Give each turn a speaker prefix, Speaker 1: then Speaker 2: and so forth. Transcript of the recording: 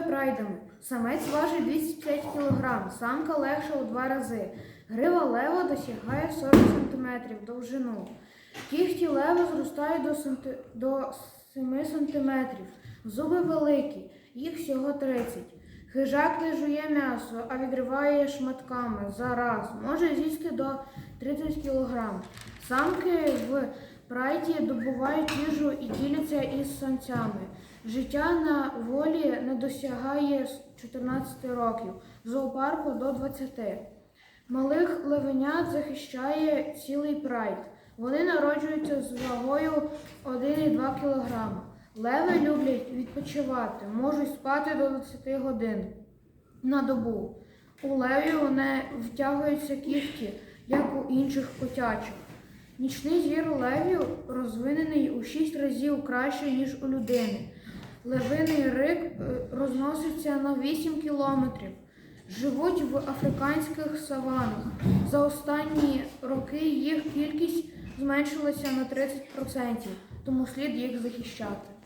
Speaker 1: прайдами. Самець важить 205 кг, самка легша у два рази. Грива лева досягає 40 см довжину. Кігті лева зростають до, санти... до 7 см. Зуби великі, їх всього 30. Хижак не жує м'ясо, а відриває шматками за раз. Може з'їсти до 30 кг. Самки в прайді добувають їжу і діляться із самцями. Життя на волі не досягає 14 років, зоопарку до 20. Малих левенят захищає цілий прайд. Вони народжуються з вагою 1,2 кг. Леви люблять відпочивати, можуть спати до 20 годин на добу. У левів не втягуються кігті, як у інших котячих. Нічний зір левів розвинений у 6 разів краще, ніж у людини. Левиний рик е, розноситься на 8 кілометрів. Живуть в африканських саванах. За останні роки їх кількість зменшилася на 30%, тому слід їх захищати.